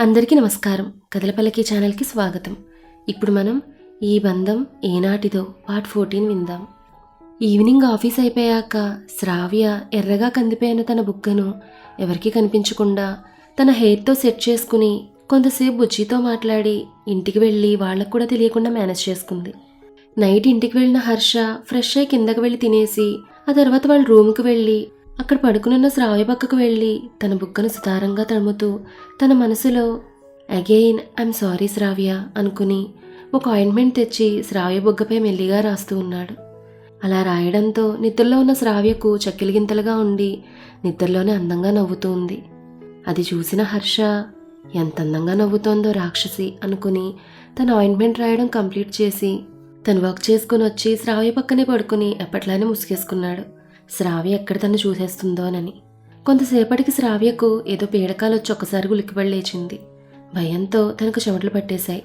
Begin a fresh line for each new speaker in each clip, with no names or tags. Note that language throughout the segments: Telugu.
అందరికీ నమస్కారం. కథలపల్లకి ఛానల్కి స్వాగతం. ఇప్పుడు మనం ఈ బంధం ఏనాటిదో పార్ట్ ఫోర్టీన్ విందాం. ఈవినింగ్ ఆఫీస్ అయిపోయాక శ్రావ్య ఎర్రగా కందిపోయిన తన బుగ్గను ఎవరికీ కనిపించకుండా తన హెయిర్తో సెట్ చేసుకుని కొంతసేపు బుజ్జితో మాట్లాడి ఇంటికి వెళ్ళి వాళ్ళకు కూడా తెలియకుండా మేనేజ్ చేసుకుంది. నైట్ ఇంటికి వెళ్ళిన హర్ష ఫ్రెష్ అయి కిందకి వెళ్ళి తినేసి ఆ తర్వాత వాళ్ళ రూమ్కి వెళ్ళి అక్కడ పడుకునున్న శ్రావ్య పక్కకు వెళ్ళి తన బుగ్గను సుతారంగా తడుముతూ తన మనసులో అగైన్ ఐఎమ్ సారీ శ్రావ్య అనుకుని ఒక ఆయింట్మెంట్ తెచ్చి శ్రావ్య బుగ్గపై మెల్లిగా రాస్తూ ఉన్నాడు. అలా రాయడంతో నిద్రలో ఉన్న శ్రావ్యకు చక్కిలిగింతలుగా ఉండి నిద్రలోనే అందంగా నవ్వుతూ ఉంది. అది చూసిన హర్ష ఎంత అందంగా నవ్వుతోందో రాక్షసి అనుకుని తన ఆయింట్మెంట్ రాయడం కంప్లీట్ చేసి తను వర్క్ చేసుకుని వచ్చి శ్రావ్య పక్కనే పడుకుని ఎప్పట్లానే ముసుగేసుకున్నాడు. శ్రావ్య ఎక్కడ తను చూసేస్తుందోనని కొంతసేపటికి శ్రావ్యకు ఏదో పీడకాలు వచ్చి ఒక్కసారి ఉలిక్కిపడి లేచింది. భయంతో తనకు చెమటలు పట్టేశాయి.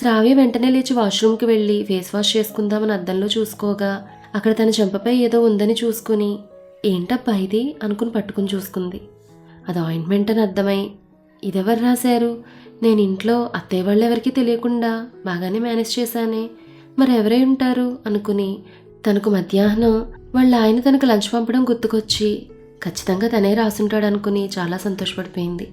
శ్రావ్య వెంటనే లేచి వాష్రూమ్కి వెళ్ళి ఫేస్ వాష్ చేసుకుందామని అద్దంలో చూసుకోగా అక్కడ తన చెంపపై ఏదో ఉందని చూసుకుని ఏంటబ్బా ఇది? అనుకుని పట్టుకుని చూసుకుంది. అది ఆయింట్మెంట్ అని అర్థమై ఇదెవరు రాశారు? నేను ఇంట్లో అత్తయ్య వాళ్ళు ఎవరికీ తెలియకుండా బాగానే మేనేజ్ చేశానే మరి ఎవరై ఉంటారు? అనుకుని తనకు మధ్యాహ్నం వాళ్ళ ఆయన తనకు లంచ్ పంపడం గుర్తుకొచ్చి ఖచ్చితంగా తనే రాసుంటాడు అనుకుని చాలా సంతోషపడిపోయింది.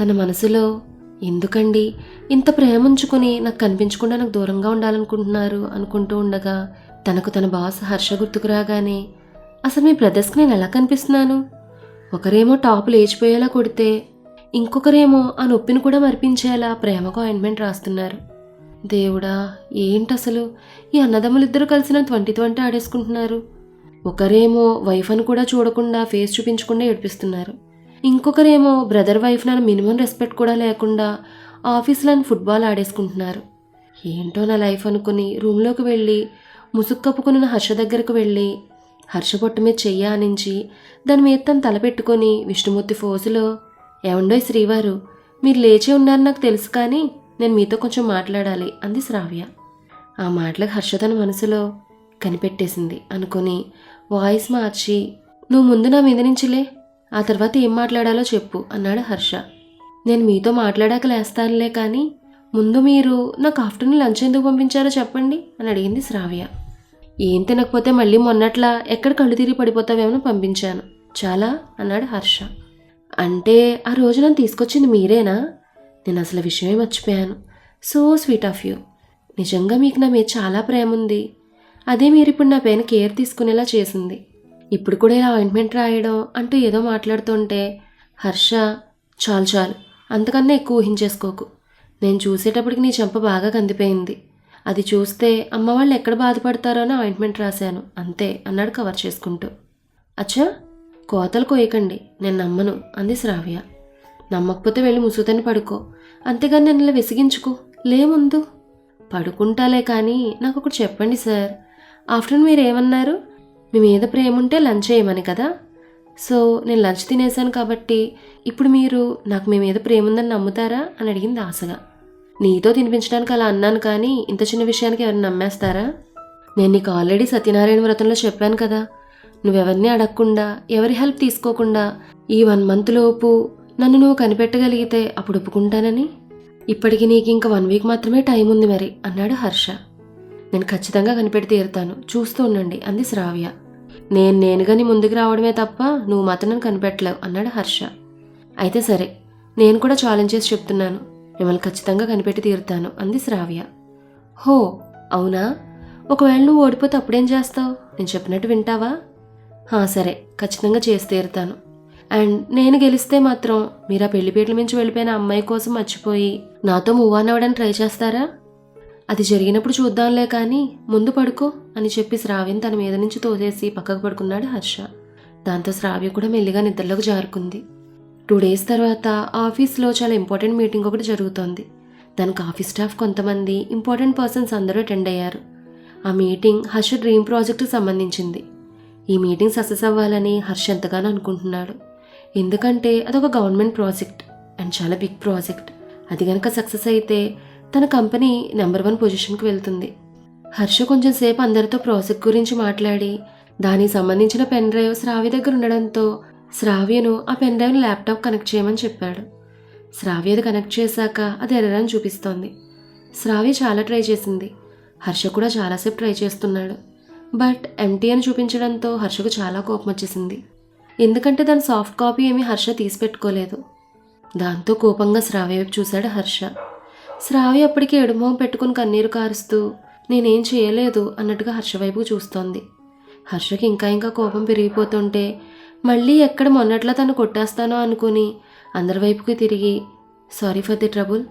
తన మనసులో ఎందుకండి? ఇంత ప్రేమ ఉంచుకుని నాకు కనిపించకుండా నాకు దూరంగా ఉండాలనుకుంటున్నారు అనుకుంటూ ఉండగా తనకు తన బాస్ హర్ష గుర్తుకు రాగానే అసలు మీ బ్రదర్స్కి నేను ఎలా కనిపిస్తున్నాను? ఒకరేమో టాపు లేచిపోయేలా కొడితే ఇంకొకరేమో ఆ నొప్పిని కూడా మరిపించేలా ప్రేమకు ఆయింట్మెంట్ రాస్తున్నారు. దేవుడా ఏంటసలు? ఈ అన్నదమ్ములిద్దరూ కలిసిన ట్వంటీ ట్వంటీ ఆడేసుకుంటున్నారు. ఒకరేమో వైఫ్ అని కూడా చూడకుండా ఫేస్ చూపించకుండా ఏడిపిస్తున్నారు. ఇంకొకరేమో బ్రదర్ వైఫ్ నన్ను మినిమం రెస్పెక్ట్ కూడా లేకుండా ఆఫీస్లో ఫుట్బాల్ ఆడేసుకుంటున్నారు. ఏంటో నా లైఫ్ అనుకుని రూమ్లోకి వెళ్ళి ముసుగు కప్పుకున్న హర్ష దగ్గరకు వెళ్ళి హర్ష పొట్టు మీద చెయ్యి ఆనించి దాని మీద తను తలపెట్టుకొని విష్ణుమూర్తి ఫోజులో ఏమండోయ్ శ్రీవారు మీరు లేచి ఉన్నారని నాకు తెలుసు కానీ నేను మీతో కొంచెం మాట్లాడాలి అంది శ్రావ్య. ఆ మాటలకు హర్ష తన మనసులో కనిపెట్టేసింది. అనుకుని వాయిస్ మార్చి నువ్వు ముందు నా మీద నుంచిలే ఆ తర్వాత ఏం మాట్లాడాలో చెప్పు అన్నాడు హర్ష. నేను మీతో మాట్లాడాక లేస్తానులే కానీ ముందు మీరు నాకు ఆఫ్టర్నూన్ లంచ్ ఎందుకు పంపించారో చెప్పండి అని అడిగింది శ్రావ్య. ఏం తినకపోతే మళ్ళీ మొన్నట్లా ఎక్కడ కళ్ళు తిరిగి పడిపోతావేమో పంపించాను చాలా అన్నాడు హర్ష. అంటే ఆ రోజు నన్ను తీసుకొచ్చింది మీరేనా? నేను అసలు విషయమే మర్చిపోయాను. So sweet of you. నిజంగా మీకు నా మీద చాలా ప్రేమ ఉంది అదే మీరు ఇప్పుడు నా పైన కేర్ తీసుకునేలా చేసింది. ఇప్పుడు కూడా ఇలా ఆయింట్మెంట్ రాయడం అంటూ ఏదో మాట్లాడుతుంటే హర్ష చాలు చాలు. అంతకన్నా ఎక్కువ ఊహించేసుకోకు. నేను చూసేటప్పటికి నీ చెంప బాగా కందిపోయింది. అది చూస్తే అమ్మ వాళ్ళు ఎక్కడ బాధపడతారో అని ఆయింట్మెంట్ రాశాను. అంతే అన్నాడు కవర్ చేసుకుంటూ. అచ్చా కోతలు కోయకండి. నేను నమ్మను అంది శ్రావ్య. నమ్మకపోతే వెళ్ళి ముసుగుతని పడుకో. అంతేగాని నన్ను ఇలా విసిగించుకో. లేముందు పడుకుంటాలే కానీ నాకు ఒకటి చెప్పండి సార్. ఆఫ్టర్నూన్ మీరు ఏమన్నారు మీ మీద ప్రేమ ఉంటే లంచ్ చేయమని కదా? సో నేను లంచ్ తినేశాను కాబట్టి ఇప్పుడు మీరు నాకు మీ మీద ప్రేమ ఉందని నమ్ముతారా అని అడిగింది ఆశగా. నీతో తినిపించడానికి అలా అన్నాను కానీ ఇంత చిన్న విషయానికి ఎవరిని నమ్మేస్తారా? నేను నీకు ఆల్రెడీ సత్యనారాయణ వ్రతంలో చెప్పాను కదా. నువ్వెవరిని అడగకుండా ఎవరి హెల్ప్ తీసుకోకుండా ఈ వన్ మంత్ లోపు నన్ను నువ్వు కనిపెట్టగలిగితే అప్పుడు ఒప్పుకుంటానని? ఇప్పటికి నీకు ఇంకా వన్ వీక్ మాత్రమే టైం ఉంది మరి అన్నాడు హర్ష. నేను ఖచ్చితంగా కనిపెట్టి తీరుతాను చూస్తూ ఉండండి అంది శ్రావ్య. నేను నేనుగాని ముందుకు రావడమే తప్ప నువ్వు మాత్రం నన్ను కనిపెట్టలేవు అన్నాడు హర్ష. అయితే సరే నేను కూడా ఛాలెంజ్ చేసి చెప్తున్నాను మిమ్మల్ని ఖచ్చితంగా కనిపెట్టి తీరుతాను అంది శ్రావ్య. హో అవునా? ఒకవేళ నువ్వు ఓడిపోతే అప్పుడేం చేస్తావు? నేను చెప్పినట్టు వింటావా? సరే ఖచ్చితంగా చేసి తీరుతాను అండ్ నేను గెలిస్తే మాత్రం మీరు ఆ పెళ్ళిపీటల మించి వెళ్ళిపోయిన అమ్మాయి కోసం మర్చిపోయి నాతో మూవ్ ఆన్ అవ్వడానికి ట్రై చేస్తారా? అది జరిగినప్పుడు చూద్దాంలే కానీ ముందు పడుకో అని చెప్పి శ్రావ్యం తన మీద నుంచి తోసేసి పక్కకు పడుకున్నాడు హర్ష. దాంతో శ్రావ్య కూడా మెల్లిగా నిద్రలోకి జారుకుంది. టూ డేస్ తర్వాత ఆఫీస్లో చాలా ఇంపార్టెంట్ మీటింగ్ ఒకటి జరుగుతోంది. దానికి ఆఫీస్ స్టాఫ్ కొంతమంది ఇంపార్టెంట్ పర్సన్స్ అందరూ అటెండ్ అయ్యారు. ఆ మీటింగ్ హర్ష డ్రీమ్ ప్రాజెక్టుకు సంబంధించింది. ఈ మీటింగ్ సక్సెస్ అవ్వాలని హర్ష ఎంతగానో అనుకుంటున్నాడు. ఎందుకంటే అదొక గవర్నమెంట్ ప్రాజెక్ట్ అండ్ చాలా బిగ్ ప్రాజెక్ట్. అది కనుక సక్సెస్ అయితే తన కంపెనీ నెంబర్ వన్ పొజిషన్కి వెళ్తుంది. హర్ష కొంచెం సేపు అందరితో ప్రాజెక్ట్ గురించి మాట్లాడి దానికి సంబంధించిన పెన్ డ్రైవ్ శ్రావ్య దగ్గర ఉండడంతో శ్రావ్యను ఆ పెన్ డ్రైవ్ని ల్యాప్టాప్ కనెక్ట్ చేయమని చెప్పాడు. శ్రావ్య అది కనెక్ట్ చేశాక అది ఎర్రని చూపిస్తోంది. శ్రావ్య చాలా ట్రై చేసింది. హర్ష కూడా చాలాసేపు ట్రై చేస్తున్నాడు. బట్ ఎంటీ అని చూపించడంతో హర్షకు చాలా కోపం వచ్చేసింది. ఎందుకంటే దాని సాఫ్ట్ కాపీ ఏమీ హర్ష తీసి పెట్టుకోలేదు దాంతో కోపంగా శ్రావ్య వైపు చూశాడు హర్ష. శ్రావ్య అప్పటికి ఎడుమో పెట్టుకుని కన్నీరు కారుస్తూ నేనేం చేయలేదు అన్నట్టుగా హర్ష వైపు చూస్తోంది. హర్షకి ఇంకా ఇంకా కోపం పెరిగిపోతుంటే మళ్ళీ ఎక్కడ మొన్నట్లా తను కొట్టేస్తానో అనుకుని అందరి వైపుకి తిరిగి sorry for the trouble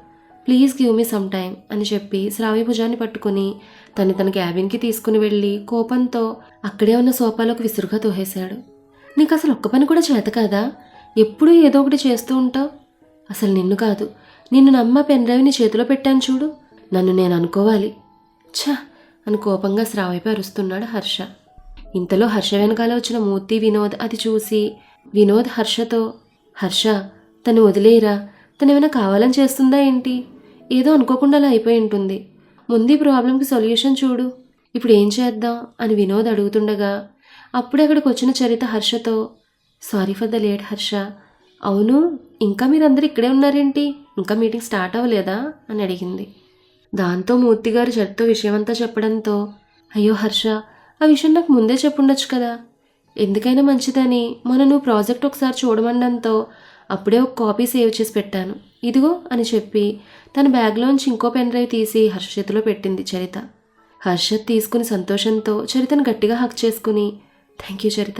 please give me some time అని చెప్పి శ్రావ్య భుజాన్ని పట్టుకుని తను తన క్యాబిన్కి తీసుకుని వెళ్ళి కోపంతో అక్కడే ఉన్న సోఫాలోకి విసురుగా తోహేశాడు నీకు అసలు ఒక్క పని కూడా చేత కాదా? ఎప్పుడూ ఏదో ఒకటి చేస్తూ ఉంటావు. అసలు నిన్ను కాదు నిన్ను నమ్మ పెన్ చేతిలో పెట్టాను చూడు. నన్ను నేను అనుకోవాలి. ఛ! అని కోపంగా శ్రావైపు అరుస్తున్నాడు హర్ష. ఇంతలో హర్ష వెనకాల వచ్చిన మూర్తి వినోద్ అది చూసి వినోద్ హర్షతో హర్ష తను వదిలేయరా తను ఏమైనా కావాలని చేస్తుందా ఏంటి? ఏదో అనుకోకుండా అలా అయిపోయి ఉంటుంది. ముందు ఈ ప్రాబ్లంకి సొల్యూషన్ చూడు. ఇప్పుడు ఏం చేద్దాం? అని వినోద్ అడుగుతుండగా అప్పుడే అక్కడికి వచ్చిన Charitha హర్షతో sorry for the late Harsha. అవును ఇంకా మీరందరూ ఇక్కడే ఉన్నారేంటి? ఇంకా మీటింగ్ స్టార్ట్ అవ్వలేదా? అని అడిగింది. దాంతో మూర్తి గారు చరిత్తో విషయమంతా చెప్పడంతో అయ్యో హర్ష ఆ విషయం నాకు ముందే చెప్పుండొచ్చు కదా. ఎందుకైనా మంచిదని మొన్న నువ్వు ప్రాజెక్ట్ ఒకసారి చూడమండంతో అప్పుడే ఒక కాపీ సేవ్ చేసి పెట్టాను. ఇదిగో అని చెప్పి తన బ్యాగ్లోంచి ఇంకో పెన్ డ్రైవ్ తీసి హర్ష చేతిలో పెట్టింది చరిత. హర్షత్ తీసుకుని సంతోషంతో చరితను గట్టిగా హక్ చేసుకుని thank you Charitha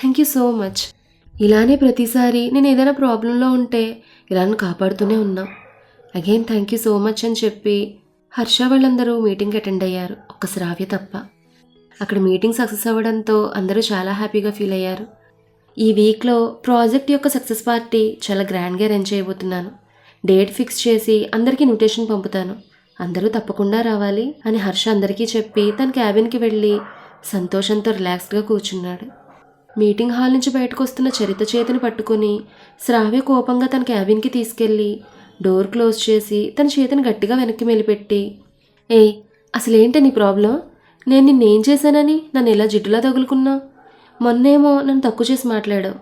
thank you so much ఇలానే ప్రతిసారి నేను ఏదైనా ప్రాబ్లంలో ఉంటే ఇలా కాపాడుతూనే ఉన్నా. Again thank you so much అని చెప్పి హర్ష వాళ్ళందరూ మీటింగ్కి అటెండ్ అయ్యారు. ఒక్క శ్రావ్య తప్ప. అక్కడ మీటింగ్ సక్సెస్ అవ్వడంతో అందరూ చాలా హ్యాపీగా ఫీల్ అయ్యారు. ఈ వీక్లో ప్రాజెక్ట్ యొక్క సక్సెస్ పార్టీ చాలా గ్రాండ్గా అరేంజ్ చేయబోతున్నాను. డేట్ ఫిక్స్ చేసి అందరికీ ఇన్విటేషన్ పంపుతాను. అందరూ తప్పకుండా రావాలి అని హర్ష అందరికీ చెప్పి తన క్యాబిన్కి వెళ్ళి సంతోషంతో రిలాక్స్డ్గా కూర్చున్నాడు. మీటింగ్ హాల్ నుంచి బయటకు వస్తున్న చరిత చేతిని పట్టుకొని శ్రావ్య కోపంగా తన క్యాబిన్కి తీసుకెళ్ళి డోర్ క్లోజ్ చేసి తన చేతిని గట్టిగా వెనక్కి మెలిపెట్టి ఏయ్ అసలేంటి నీ ప్రాబ్లం నేను నిన్నేం చేశానని నన్ను ఇలా జిడ్డులా తగులుకున్నావు మొన్నేమో నన్ను తక్కువ చేసి మాట్లాడావు.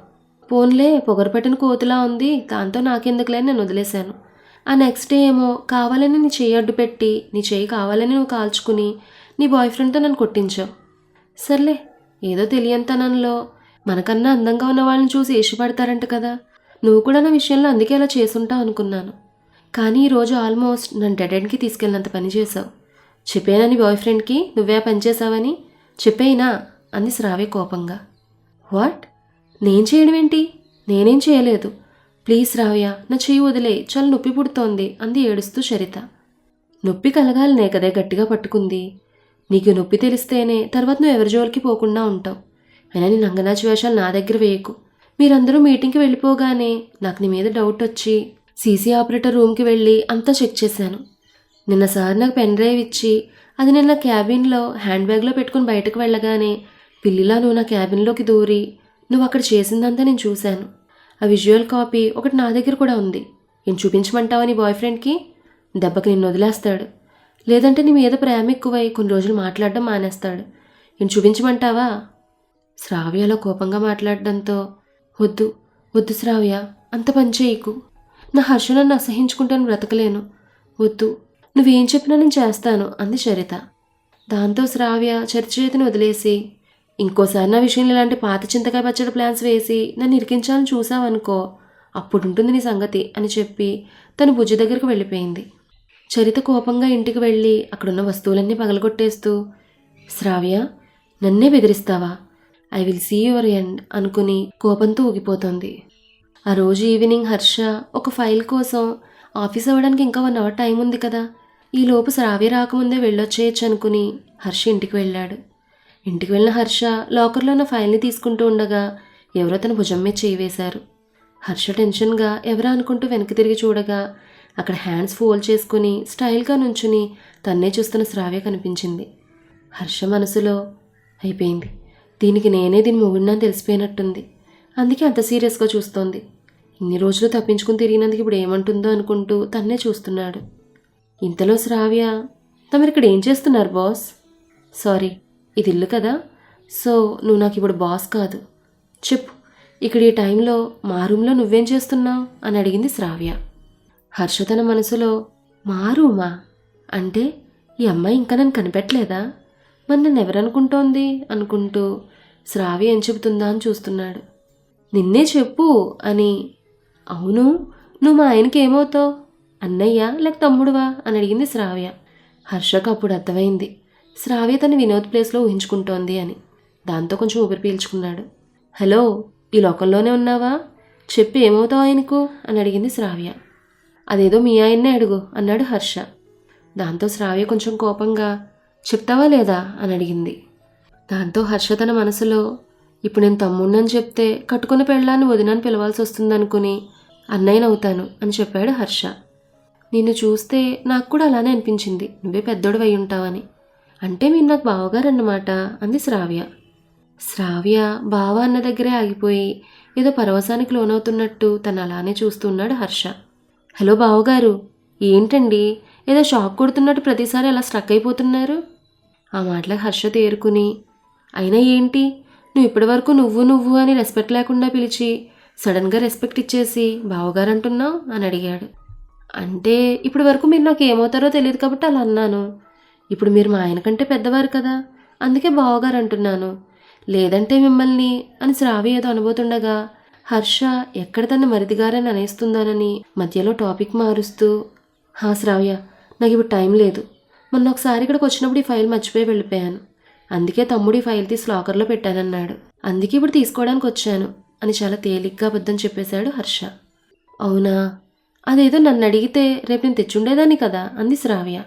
పోన్లే పొగరు కోతులా ఉంది దాంతో నాకెందుకులే నేను వదిలేశాను. ఆ నెక్స్ట్ డే ఏమో కావాలని నీ చేయి అడ్డు పెట్టి నీ చేయి కావాలని నువ్వు కాల్చుకుని నీ బాయ్ ఫ్రెండ్తో నన్ను కొట్టించావు. సర్లే ఏదో తెలియనితనంలో మనకన్నా అందంగా ఉన్న వాళ్ళని చూసి ఇష్టపడతారంట కదా. నువ్వు కూడా నా విషయంలో అందుకే అలా చేసుంటావు అనుకున్నాను. కానీ ఈరోజు ఆల్మోస్ట్ నన్ను డెడ్ ఎండ్కి తీసుకెళ్ళినంత పని చేసావు చెప్పేనని బాయ్ ఫ్రెండ్కి నువ్వే పనిచేసావని పని చేసావని చెప్పేయినా అంది శ్రావ్య కోపంగా. వాట్? నేను చేయడం ఏంటి? నేనేం చేయలేదు. ప్లీజ్ రావ్య నా చెయ్యి వదిలే చాలా నొప్పి పుడుతోంది అంది ఏడుస్తూ చరిత నొప్పి కలగాలనే కదే గట్టిగా పట్టుకుంది. నీకు నొప్పి తెలిస్తేనే తర్వాత నువ్వు ఎవరి జోలికి పోకుండా ఉంటావు. అయినా నీ నంగనాచి వేషాలు నా దగ్గర వేయకు. మీరందరూ మీటింగ్కి వెళ్ళిపోగానే నాకు నీ మీద డౌట్ వచ్చి సీసీ ఆపరేటర్ రూమ్కి వెళ్ళి అంతా చెక్ చేశాను. నిన్న సార్ నాకు పెన్ డ్రైవ్ ఇచ్చి అది నిన్న క్యాబిన్లో హ్యాండ్ బ్యాగ్లో పెట్టుకుని బయటకు వెళ్ళగానే పిల్లిలా నువ్వు నా క్యాబిన్లోకి దూరి నువ్వు అక్కడ చేసిందంతా నేను చూశాను. ఆ విజువల్ కాపీ ఒకటి నా దగ్గర కూడా ఉంది. నేను చూపించమంటావా నీ బాయ్ ఫ్రెండ్కి? దెబ్బకి నిన్ను వదిలేస్తాడు. లేదంటే నీ మీద ప్రేమ ఎక్కువై కొన్ని రోజులు మాట్లాడడం మానేస్తాడు. నేను చూపించమంటావా? శ్రావ్యలో కోపంగా మాట్లాడడంతో వద్దు వద్దు శ్రావ్య అంత పని చేయకు. నా హర్ష నన్ను అసహించుకుంటాను బ్రతకలేను. వద్దు నువ్వేం చెప్పినా నేను చేస్తాను అంది చరిత. దాంతో శ్రావ్య చరిత చేతిని వదిలేసి ఇంకోసారి నా విషయంలో ఇలాంటి పాత చింతకాయ పచ్చడి ప్లాన్స్ వేసి నన్ను ఇరికించాలని చూసావనుకో అప్పుడుంటుంది నీ సంగతి అని చెప్పి తను భుజ దగ్గరకు వెళ్ళిపోయింది. చరిత కోపంగా ఇంటికి వెళ్ళి అక్కడున్న వస్తువులన్నీ పగలగొట్టేస్తూ శ్రావ్య నన్నే బెదిరిస్తావా? I will see your end అనుకుని కోపంతో ఊగిపోతుంది. ఆ రోజు ఈవినింగ్ హర్ష ఒక ఫైల్ కోసం ఆఫీస్ అవ్వడానికి ఇంకా వన్ అవర్ టైం ఉంది కదా. ఈ లోపు శ్రావ్య రాకముందే వెళ్ళొచ్చేయచ్చు అనుకుని హర్ష ఇంటికి వెళ్ళాడు. ఇంటికి వెళ్ళిన హర్ష లాకర్లో ఉన్న ఫైల్ని తీసుకుంటూ ఉండగా ఎవరో తన భుజం మీద చేయి వేశారు. హర్ష టెన్షన్గా ఎవరా అనుకుంటూ వెనక్కి తిరిగి చూడగా అక్కడ హ్యాండ్స్ ఫోల్డ్ చేసుకుని స్టైల్గా నుంచుని తన్నే చూస్తున్న శ్రావ్య కనిపించింది. హర్ష మనసులో అయిపోయింది. దీనికి నేనే దీని మొగుడినని తెలిసిపోయినట్టుంది. అందుకే అంత సీరియస్గా చూస్తోంది. ఇన్ని రోజులు తప్పించుకుని తిరిగినందుకు ఇప్పుడు ఏమంటుందో అనుకుంటూ తన్నే చూస్తున్నాడు. ఇంతలో శ్రావ్య తమరు ఇక్కడ ఏం చేస్తున్నారు బాస్? సారీ ఇది ఇల్లు కదా. సో నువ్వు నాకు ఇప్పుడు బాస్ కాదు. చెప్పు ఇక్కడ ఈ టైంలో మా రూమ్లో నువ్వేం చేస్తున్నావు? అని అడిగింది శ్రావ్య. హర్ష తన మనసులో మారుమా అంటే ఈ అమ్మాయి ఇంకా నన్ను కనిపెట్టలేదా? మరి నన్ను ఎవరనుకుంటోంది? అనుకుంటూ శ్రావి ఏం చెబుతుందా అని చూస్తున్నాడు. నిన్నే చెప్పు అని అవును నువ్వు మా ఆయనకి ఏమవుతావు? అన్నయ్య లేక తమ్ముడువా? అని అడిగింది శ్రావ్య. హర్షకు అప్పుడు అర్థమైంది. శ్రావ్య తన వినోద్ ప్లేస్లో ఊహించుకుంటోంది అని. దాంతో కొంచెం ఊపిరి పీల్చుకున్నాడు. హలో ఈ లోకంలోనే ఉన్నావా? చెప్పి ఏమవుతావు ఆయనకు? అని అడిగింది శ్రావ్య. అదేదో మీ ఆయన్నే అడుగు అన్నాడు హర్ష. దాంతో శ్రావ్య కొంచెం కోపంగా చెప్తావా లేదా? అని అడిగింది. దాంతో హర్ష తన మనసులో ఇప్పుడు నేను తమ్ముణ్ణని చెప్తే కట్టుకున్న పెళ్ళాన్ని వదినాన్ని పిలవాల్సి వస్తుందనుకుని అన్నయ్యనవుతాను అని చెప్పాడు హర్ష. నిన్ను చూస్తే నాకు కూడా అలానే అనిపించింది. నువ్వే పెద్దోడు అయి ఉంటావని. అంటే మీరు నాకు బావగారు అన్నమాట అంది శ్రావ్య. శ్రావ్య బావ అన్న దగ్గరే ఆగిపోయి ఏదో పరవశానికి లోనవుతున్నట్టు తను అలానే చూస్తున్నాడు హర్ష. హలో బావగారు ఏంటండి? ఏదో షాక్ కొడుతున్నట్టు ప్రతిసారి అలా స్ట్రక్ అయిపోతున్నారు. ఆ మాటలకు హర్ష తేరుకుని అయినా ఏంటి? నువ్వు ఇప్పటివరకు నువ్వు నువ్వు అని రెస్పెక్ట్ లేకుండా పిలిచి సడన్గా రెస్పెక్ట్ ఇచ్చేసి బావగారు అంటున్నావు? అని అడిగాడు. అంటే ఇప్పటి వరకు మీరు నాకు ఏమవుతారో తెలియదు కాబట్టి అలా అన్నాను. ఇప్పుడు మీరు మా ఆయన కంటే పెద్దవారు కదా అందుకే బావగారు అంటున్నాను. లేదంటే మిమ్మల్ని అని శ్రావి ఏదో అనుబోతుండగా హర్ష ఎక్కడ తన మరిదిగారని అనేస్తుందోనని మధ్యలో టాపిక్ మారుస్తూ హా శ్రావ్య నాకు ఇప్పుడు టైం లేదు. మొన్న ఒకసారి ఇక్కడికి వచ్చినప్పుడు ఈ ఫైల్ మర్చిపోయి వెళ్ళిపోయాను. అందుకే తమ్ముడు ఈ ఫైల్ తీసి లాకర్లో పెట్టానన్నాడు. అందుకే ఇప్పుడు తీసుకోవడానికి వచ్చాను అని చాలా తేలిగ్గా అబద్ధం చెప్పేశాడు హర్ష. అవునా? అదేదో నన్ను అడిగితే రేపు నేను తెచ్చుండేదాన్ని కదా అంది శ్రావ్య.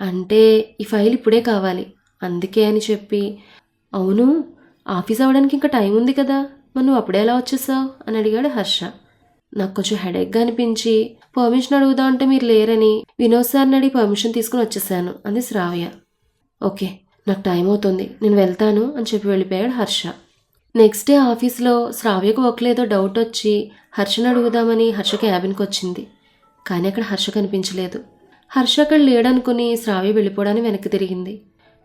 అంటే ఈ ఫైల్ ఇప్పుడే కావాలి. అందుకే అని చెప్పి అవును ఆఫీస్ అవ్వడానికి ఇంకా టైం ఉంది కదా. మరి నువ్వు అప్పుడే ఎలా వచ్చేసావు? అని అడిగాడు హర్ష. నాకు కొంచెం హెడేక్గా అనిపించి పర్మిషన్ అడుగుదా అంటే మీరు లేరని వినోద్ సార్ని అడిగి పర్మిషన్ తీసుకుని వచ్చేసాను అంది శ్రావ్య. ఓకే నాకు టైం అవుతుంది నేను వెళ్తాను అని చెప్పి వెళ్ళిపోయాడు హర్ష. నెక్స్ట్ డే ఆఫీస్లో శ్రావ్యకు ఒకలేదో డౌట్ వచ్చి హర్షను అడుగుదామని హర్ష క్యాబిన్కి వచ్చింది కానీ అక్కడ హర్ష కనిపించలేదు. హర్ష అక్కడ లేడనుకుని శ్రావ్య వెళ్ళిపోవడానికి వెనక్కి తిరిగింది.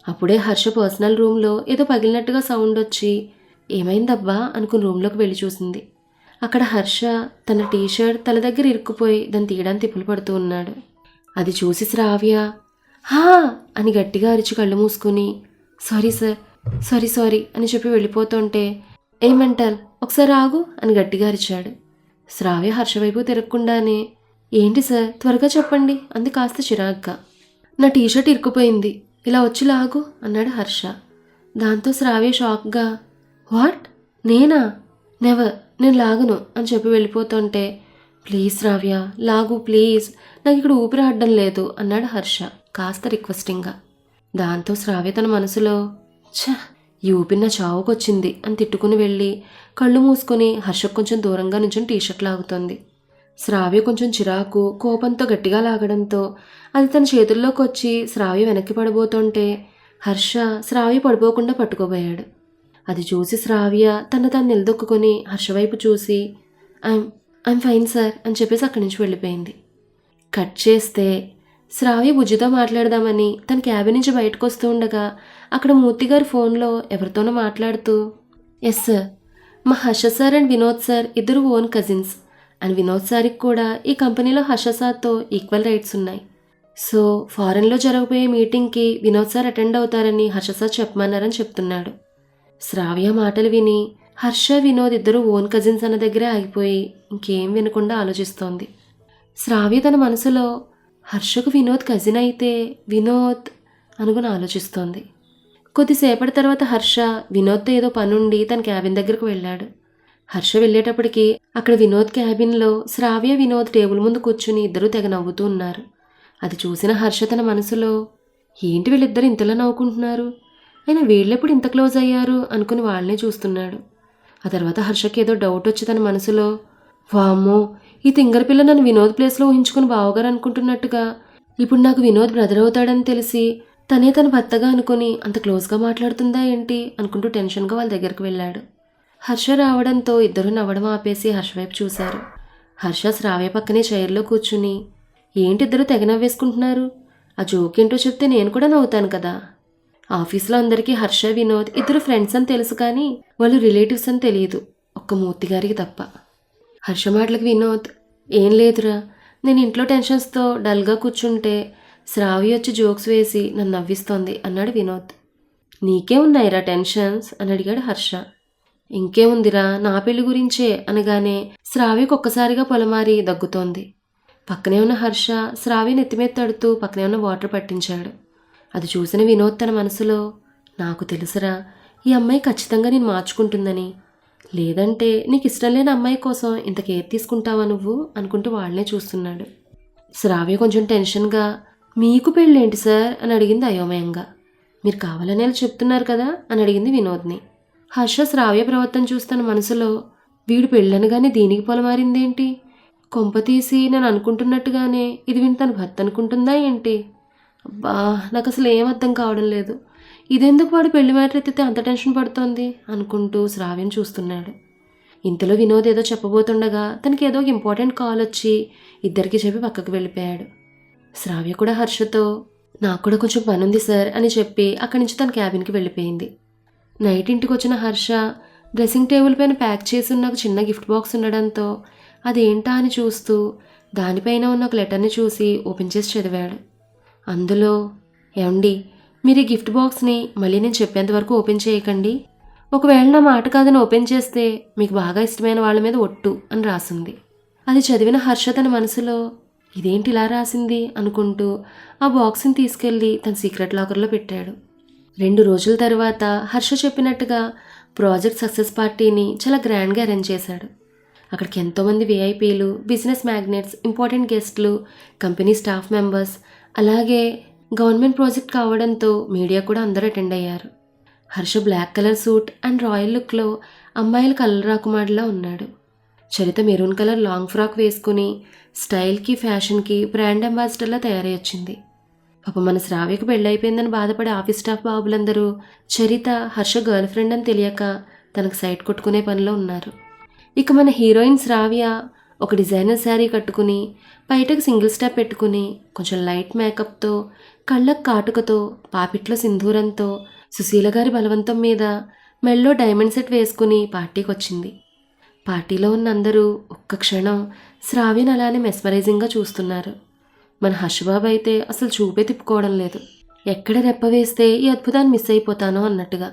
అప్పుడే హర్ష పర్సనల్ రూమ్లో ఏదో పగిలినట్టుగా సౌండ్ వచ్చి ఏమైందబ్బా అనుకుని రూమ్లోకి వెళ్ళి చూసింది. అక్కడ హర్ష తన టీషర్ట్ తల దగ్గర ఇరుక్కుపోయి దాన్ని తీయడానికి తిప్పులు పడుతూ ఉన్నాడు. అది చూసి శ్రావ్య హా! అని గట్టిగా అరిచి కళ్ళు మూసుకుని సారీ సార్ సారీ సారీ అని చెప్పి వెళ్ళిపోతుంటే ఏమంటారు? ఒకసారి ఆగు అని గట్టిగా అరిచాడు. శ్రావ్య హర్ష వైపు తిరగకుండానే ఏంటి సార్ త్వరగా చెప్పండి అంది కాస్త చిరాగ్గా. నా టీషర్ట్ ఇరుక్కుపోయింది ఇలా వచ్చి లాగు అన్నాడు హర్ష. దాంతో శ్రావ్య షాక్గా వాట్? నేనా? నెవర్. నేను లాగను అని చెప్పి వెళ్ళిపోతుంటే ప్లీజ్ రావ్య లాగు ప్లీజ్. నాకు ఇక్కడ ఊపిరి ఆడడం లేదు అన్నాడు హర్ష కాస్త రిక్వెస్టింగ్గా. దాంతో శ్రావ్య తన మనసులో ఛ ఈ ఊపిరి నా చావుకొచ్చింది అని తిట్టుకుని వెళ్ళి కళ్ళు మూసుకొని హర్షకు కొంచెం దూరంగా నుంచొని టీషర్ట్ లాగుతోంది. శ్రావ్య కొంచెం చిరాకు కోపంతో గట్టిగా లాగడంతో అది తన చేతుల్లోకి వచ్చి శ్రావ్య వెనక్కి పడబోతుంటే హర్ష శ్రావ్య పడిపోకుండా పట్టుకోబోయాడు. అది చూసి శ్రావ్య తన తను నిలదొక్కుని హర్ష వైపు చూసి ఐమ్ ఐమ్ ఫైన్ సార్ అని చెప్పేసి అక్కడి నుంచి వెళ్ళిపోయింది. కట్ చేస్తే శ్రావ్య బుజ్జితో మాట్లాడదామని తన క్యాబిన్ నుంచి బయటకు వస్తూ ఉండగా అక్కడ మూర్తి గారు ఫోన్లో ఎవరితోనో మాట్లాడుతూ ఎస్ సార్ మా Harsha sir and Vinod sir ఇద్దరు ఓన్ కజిన్స్. అండ్ వినోద్ సార్కి కూడా ఈ కంపెనీలో హర్ష సార్తో ఈక్వల్ రైట్స్ ఉన్నాయి. సో ఫారెన్లో జరగబోయే మీటింగ్కి వినోద్ సార్ అటెండ్ అవుతారని హర్ష సార్ చెప్పమన్నారని చెప్తున్నాడు. శ్రావ్య మాటలు విని హర్ష వినోద్ ఇద్దరు ఓన్ కజిన్స్ అన్న దగ్గరే ఆగిపోయి ఇంకేం వినకుండా ఆలోచిస్తోంది. శ్రావ్య తన మనసులో హర్షకు వినోద్ కజిన్ అయితే వినోద్ అనుకుని ఆలోచిస్తోంది. కొద్దిసేపటి తర్వాత హర్ష వినోద్తో ఏదో పనుండి తన క్యాబిన్ దగ్గరకు వెళ్ళాడు. హర్ష వెళ్ళేటప్పటికి అక్కడ వినోద్ క్యాబిన్లో శ్రావ్య వినోద్ టేబుల్ ముందు కూర్చుని ఇద్దరూ తెగ నవ్వుతూ ఉన్నారు. అది చూసిన హర్ష తన మనసులో ఏంటి వీళ్ళిద్దరు ఇంతలా నవ్వుకుంటున్నారు? అయినా వీళ్ళెప్పుడు ఇంత క్లోజ్ అయ్యారు అనుకుని వాళ్ళనే చూస్తున్నాడు. ఆ తర్వాత హర్షకి ఏదో డౌట్ వచ్చి తన మనసులో వామ్మో ఈ తింగర పిల్ల నన్ను వినోద్ ప్లేస్లో ఊహించుకుని బావగారు అనుకుంటున్నట్టుగా. ఇప్పుడు నాకు వినోద్ బ్రదర్ అవుతాడని తెలిసి తనే తన భర్తగా అనుకుని అంత క్లోజ్గా మాట్లాడుతుందా ఏంటి? అనుకుంటూ టెన్షన్గా వాళ్ళ దగ్గరికి వెళ్ళాడు. హర్ష రావడంతో ఇద్దరు నవ్వడం ఆపేసి హర్ష వైపు చూశారు. హర్ష శ్రావ్య పక్కనే చైర్లో కూర్చుని ఏంటి ఇద్దరు తెగ నవ్వేసుకుంటున్నారు? ఆ జోక్ ఏంటో చెప్తే నేను కూడా నవ్వుతాను కదా. ఆఫీస్లో అందరికీ హర్ష వినోద్ ఇద్దరు ఫ్రెండ్స్ అని తెలుసు కానీ వాళ్ళు రిలేటివ్స్ అని తెలియదు. ఒక్క మూర్తి గారికి తప్ప. హర్ష మాటలకు వినోద్ ఏం లేదురా నేను ఇంట్లో టెన్షన్స్తో డల్గా కూర్చుంటే శ్రావి వచ్చి జోక్స్ వేసి నన్ను నవ్విస్తోంది అన్నాడు వినోద్. నీకే ఉన్నాయిరా టెన్షన్స్ అని అడిగాడు హర్ష. ఇంకేముందిరా నా పెళ్ళి గురించే అనగానే శ్రావికి ఒక్కసారిగా పొలమారి దగ్గుతోంది. పక్కనే ఉన్న హర్ష శ్రావి నెత్తిమీద తడుతూ పక్కనే ఉన్న వాటర్ పట్టించాడు. అది చూసిన వినోద్ తన మనసులో నాకు తెలుసురా ఈ అమ్మాయి ఖచ్చితంగా నేను మార్చుకుంటుందని. లేదంటే నీకు ఇష్టం లేని అమ్మాయి కోసం ఇంత కేర్ తీసుకుంటావా నువ్వు? అనుకుంటూ వాళ్ళనే చూస్తున్నాడు. శ్రావ్య కొంచెం టెన్షన్గా. మీకు పెళ్ళేంటి సార్? అని అడిగింది అయోమయంగా. మీరు కావాలని చెప్తున్నారు కదా? అని అడిగింది వినోద్ని. హర్ష శ్రావ్య ప్రవర్తన చూస్తున్న మనసులో వీడు పెళ్ళనగానే దీనికి పొలమారిందేంటి? కొంప తీసి నేను అనుకుంటున్నట్టుగానే ఇది విని తన భర్త అనుకుంటుందా ఏంటి? అబ్బా నాకు అసలు ఏం అర్థం కావడం లేదు. ఇదెందుకు వాడు పెళ్ళి మ్యాటర్ ఎత్తితే అంత టెన్షన్ పడుతోంది? అనుకుంటూ శ్రావ్యం చూస్తున్నాడు. ఇంతలో వినోద్ ఏదో చెప్పబోతుండగా తనకి ఏదో ఒక ఇంపార్టెంట్ కాల్ వచ్చి ఇద్దరికి చెప్పి పక్కకు వెళ్ళిపోయాడు. శ్రావ్య కూడా హర్షతో నాకు కూడా కొంచెం పని ఉంది సార్ అని చెప్పి అక్కడి నుంచి తన క్యాబిన్కి వెళ్ళిపోయింది. నైట్ ఇంటికి వచ్చిన హర్ష డ్రెస్సింగ్ టేబుల్ పైన ప్యాక్ చేసి ఉన్న ఒక చిన్న గిఫ్ట్ బాక్స్ ఉండడంతో అదేంటా అని చూస్తూ దానిపైన ఉన్న ఒక లెటర్ని చూసి ఓపెన్ చేసి చదివాడు. అందులో ఏమండి మీరు ఈ గిఫ్ట్ బాక్స్ని మళ్ళీ నేను చెప్పేంత వరకు ఓపెన్ చేయకండి. ఒకవేళ నా మాట కాదని ఓపెన్ చేస్తే మీకు బాగా ఇష్టమైన వాళ్ళ మీద ఒట్టు అని రాసింది. అది చదివిన హర్ష తన మనసులో ఇదేంటి ఇలా రాసింది? అనుకుంటూ ఆ బాక్స్ని తీసుకెళ్ళి తన సీక్రెట్ లాకర్లో పెట్టాడు. రెండు రోజుల తర్వాత హర్ష చెప్పినట్టుగా ప్రాజెక్ట్ సక్సెస్ పార్టీని చాలా గ్రాండ్గా అరేంజ్ చేశాడు. అక్కడికి ఎంతోమంది విఐపీలు బిజినెస్ మ్యాగ్నెట్స్ ఇంపార్టెంట్ గెస్ట్లు కంపెనీ స్టాఫ్ మెంబర్స్ అలాగే గవర్నమెంట్ ప్రాజెక్ట్ కావడంతో మీడియా కూడా అందరూ అటెండ్ అయ్యారు. Harsha black colour suit and royal లుక్లో అమ్మాయిల కలర్ ఉన్నాడు. Charitha maroon colour long frock వేసుకుని స్టైల్కి ఫ్యాషన్కి బ్రాండ్ అంబాసిడర్లా తయారై వచ్చింది. పాప మన శ్రావ్యకు పెళ్ళైపోయిందని బాధపడే ఆఫీస్ స్టాఫ్ బాబులందరూ చరిత హర్ష గర్ల్ ఫ్రెండ్ అని తెలియక తనకు సైట్ కొట్టుకునే పనిలో ఉన్నారు. ఇక మన హీరోయిన్ శ్రావ్య ఒక డిజైనర్ శారీ కట్టుకుని బయటకు సింగిల్ స్టెప్ పెట్టుకుని కొంచెం లైట్ మేకప్తో కళ్ళకు కాటుకతో పాపిట్లో సింధూరంతో సుశీల గారి బలవంతం మీద మెల్లో డైమండ్ సెట్ వేసుకుని పార్టీకి వచ్చింది పార్టీలో ఉన్న అందరూ ఒక్క క్షణం శ్రావ్యను అలానే మెస్మరైజింగ్గా చూస్తున్నారు. మన హర్షబాబు అయితే అసలు చూపే తిప్పుకోవడం లేదు. ఎక్కడ రెప్ప వేస్తే ఈ అద్భుతాన్ని మిస్ అయిపోతానో అన్నట్టుగా.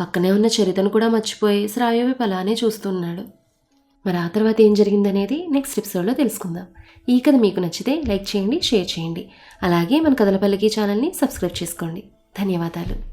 పక్కనే ఉన్న చరితను కూడా మర్చిపోయి శ్రావ్య వైపు అలానే చూస్తున్నాడు. మరి ఆ తర్వాత ఏం జరిగిందనేది నెక్స్ట్ ఎపిసోడ్లో తెలుసుకుందాం. ఈ కథ మీకు నచ్చితే లైక్ చేయండి షేర్ చేయండి. అలాగే మన కథలపల్లికి ఛానల్ని సబ్స్క్రైబ్ చేసుకోండి. ధన్యవాదాలు.